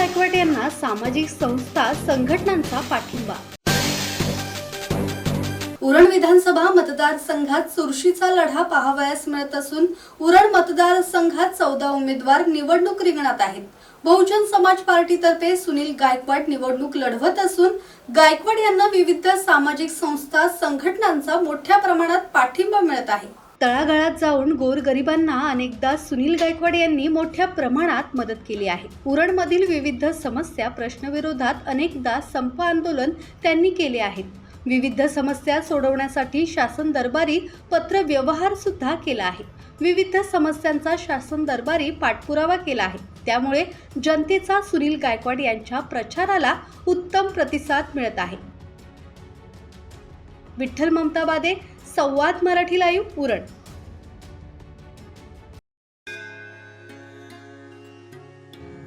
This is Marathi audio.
गायकवाड यांना सामाजिक संस्था संघटनांचा पाठिंबा. उरण विधानसभा मतदारसंघात चुरशीचा लढा पाहावयास मिळत असून उरण मतदारसंघात चौदा उमेदवार निवडणूक रिंगणात आहेत. बहुजन समाज पार्टीतर्फे सुनील गायकवाड निवडणूक लढवत असून गायकवाड यांना विविध सामाजिक संस्था संघटनांचा मोठ्या प्रमाणात पाठिंबा मिळत आहे. तळागाळात जाऊन गोरगरिबांना अनेकदा सुनील गायकवाड यांनी मोठ्या प्रमाणात मदत केली आहे. उरणमधील विविध समस्या प्रश्नविरोधात अनेकदा संप आंदोलन त्यांनी केले आहेत. विविध समस्या सोडवण्यासाठी शासन दरबारी पत्रव्यवहार सुद्धा केला आहे. विविध समस्यांचा शासन दरबारी पाठपुरावा केला आहे. त्यामुळे जनतेचा सुनील गायकवाड यांच्या प्रचाराला उत्तम प्रतिसाद मिळत आहे. विठ्ठल ममताबादे संवाद मराठी लाईव्ह पुरण.